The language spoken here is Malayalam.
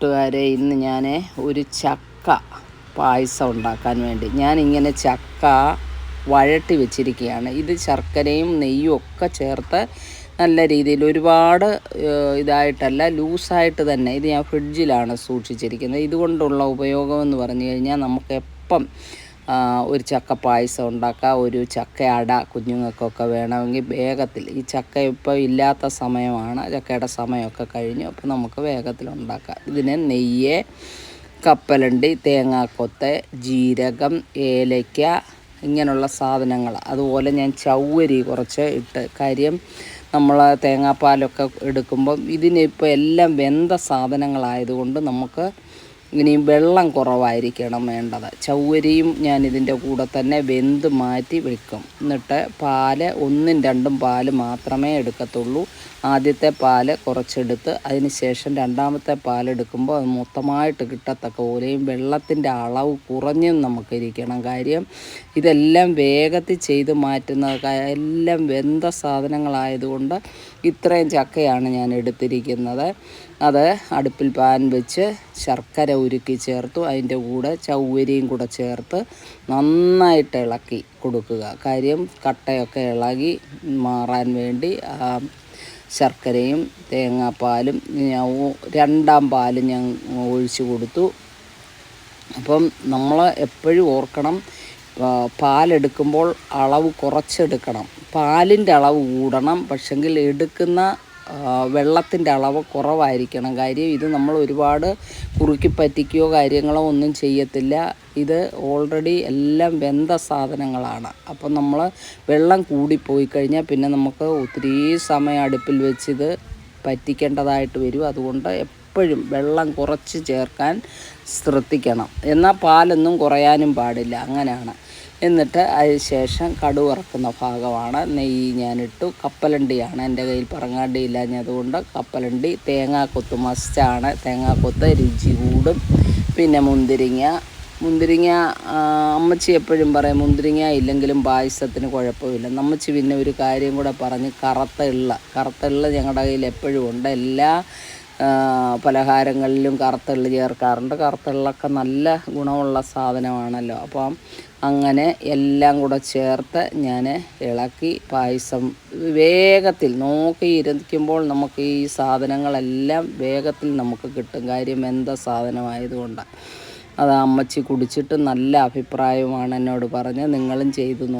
കൂട്ടുകാരെ ഇന്ന് ഞാൻ ഒരു ചക്ക പായസം ഉണ്ടാക്കാൻ വേണ്ടി. ഞാൻ ഇങ്ങനെ ചക്ക വഴട്ടി വെച്ചിരിക്കുകയാണ്. ഇത് ശർക്കരയും നെയ്യും ഒക്കെ ചേർത്ത് നല്ല രീതിയിൽ ഒരുപാട് ഇതായിട്ടല്ല ലൂസായിട്ട് തന്നെ ഇത് ഞാൻ ഫ്രിഡ്ജിലാണ് സൂക്ഷിച്ചിരിക്കുന്നത്. ഇതുകൊണ്ടുള്ള ഉപയോഗം എന്ന് പറഞ്ഞു കഴിഞ്ഞാൽ നമുക്ക് എപ്പം ഒരു ചക്ക പായസം ഉണ്ടാക്കാം ഒരു ചക്ക അട കുഞ്ഞുങ്ങൾക്കൊക്കെ വേണമെങ്കിൽ വേഗത്തിൽ. ഈ ചക്ക ഇപ്പോൾ ഇല്ലാത്ത സമയമാണ് ചക്കയുടെ സമയമൊക്കെ കഴിഞ്ഞു അപ്പോൾ നമുക്ക് വേഗത്തിൽ ഉണ്ടാക്കാം. ഇതിന് നെയ്യ് കപ്പലണ്ടി തേങ്ങാക്കൊത്ത് ജീരകം ഏലയ്ക്ക ഇങ്ങനെയുള്ള സാധനങ്ങൾ. അതുപോലെ ഞാൻ ചൗവരി കുറച്ച് ഇട്ട് കാര്യം നമ്മൾ തേങ്ങാപ്പാലൊക്കെ എടുക്കുമ്പം ഇതിനിപ്പോൾ എല്ലാം വെന്ത സാധനങ്ങളായതുകൊണ്ട് നമുക്ക് ഇനിയും വെള്ളം കുറവായിരിക്കണം വേണ്ടത്. ചൗവരിയും ഞാൻ ഇതിന്റെ കൂടെ തന്നെ വെന്ത് മാറ്റി വെക്കും. എന്നിട്ട് പാൽ ഒന്നും രണ്ടും പാൽ മാത്രമേ എടുക്കത്തുള്ളൂ. ആദ്യത്തെ പാൽ കുറച്ചെടുത്ത് അതിന് ശേഷം രണ്ടാമത്തെ പാലെടുക്കുമ്പോൾ അത് മൊത്തമായിട്ട് കിട്ടത്തക്ക പോലെയും വെള്ളത്തിന്റെ അളവ് കുറഞ്ഞും നമുക്കിരിക്കണം. കാര്യം ഇതെല്ലാം വേഗത്തിൽ ചെയ്ത് മാറ്റുന്ന എല്ലാം വെന്ത സാധനങ്ങളായതുകൊണ്ട് ഇത്രയും ചക്കയാണ് ഞാൻ എടുത്തിരിക്കുന്നത്. അത് അടുപ്പിൽ പാൻ വെച്ച് ശർക്കര ഉരുക്കി ചേർത്തു. അതിന്റെ കൂടെ ചൗവരിയും കൂടെ ചേർത്ത് നന്നായിട്ട് ഇളക്കി കൊടുക്കുക. കാര്യം കട്ടയൊക്കെ ഇളകി മാറാൻ വേണ്ടി ആ ശർക്കരയും തേങ്ങാപ്പാലും ഞാൻ രണ്ടാം പാലും ഞാൻ ഒഴിച്ചു കൊടുത്തു. അപ്പം നമ്മൾ എപ്പോഴും ഓർക്കണം പാലെടുക്കുമ്പോൾ അളവ് കുറച്ചെടുക്കണം. പാലിന്റെ അളവ് കൂടണം പക്ഷെങ്കിൽ എടുക്കുന്ന വെള്ളത്തിന്റെ അളവ് കുറവായിരിക്കണം. കാര്യം ഇത് നമ്മൾ ഒരുപാട് കുറുക്കി പറ്റിക്കുകയോ കാര്യങ്ങളോ ഒന്നും ചെയ്യത്തില്ല. ഇത് ഓൾറെഡി എല്ലാം വെന്ത സാധനങ്ങളാണ്. അപ്പം നമ്മൾ വെള്ളം കൂടിപ്പോയി കഴിഞ്ഞാൽ പിന്നെ നമുക്ക് ഒത്തിരി സമയം അടുപ്പിൽ വെച്ചിത് പറ്റിക്കേണ്ടതായിട്ട് വരും. അതുകൊണ്ട് എപ്പോഴും വെള്ളം കുറച്ച് ചേർക്കാൻ ശ്രദ്ധിക്കണം. എന്നാൽ പാലൊന്നും കുറയാനും പാടില്ല. അങ്ങനെയാണ്. എന്നിട്ട് അതിന് ശേഷം കടുവറക്കുന്ന ഭാഗമാണ്. നെയ്യ് ഞാനിട്ടു. കപ്പലണ്ടിയാണ് എന്റെ കയ്യിൽ പറങ്ങാണ്ടി ഇല്ലാഞ്ഞതുകൊണ്ട് കപ്പലണ്ടി തേങ്ങാക്കൊത്ത് മസ്റ്റാണ്. തേങ്ങാക്കൊത്ത് രുചി കൂടും. പിന്നെ മുന്തിരിങ്ങ. മുന്തിരിങ്ങ അമ്മച്ചി എപ്പോഴും പറയും മുന്തിരിങ്ങ ഇല്ലെങ്കിലും പായസത്തിന് കുഴപ്പമില്ല. അമ്മച്ചി പിന്നെ ഒരു കാര്യം കൂടെ പറഞ്ഞ് കറുത്ത ഇള്ള. കറുത്ത ഇള്ള ഞങ്ങളുടെ കയ്യിൽ എപ്പോഴും ഉണ്ട്. എല്ലാ പലഹാരങ്ങളിലും കറുത്തള്ളി ചേർക്കാറുണ്ട്. കറുത്ത എള്ളൊക്കെ നല്ല ഗുണമുള്ള സാധനമാണല്ലോ. അപ്പം അങ്ങനെ എല്ലാം കൂടെ ചേർത്ത് ഞാൻ ഇളക്കി പായസം വേഗത്തിൽ നോക്കി ഇരിക്കുമ്പോൾ നമുക്ക് ഈ സാധനങ്ങളെല്ലാം വേഗത്തിൽ നമുക്ക് കിട്ടും. കാര്യം എന്താ സാധനമായതുകൊണ്ടാണ് അത് അമ്മച്ചി കുടിച്ചിട്ട് നല്ല അഭിപ്രായമാണ് എന്നോട് പറഞ്ഞ് നിങ്ങളും ചെയ്തു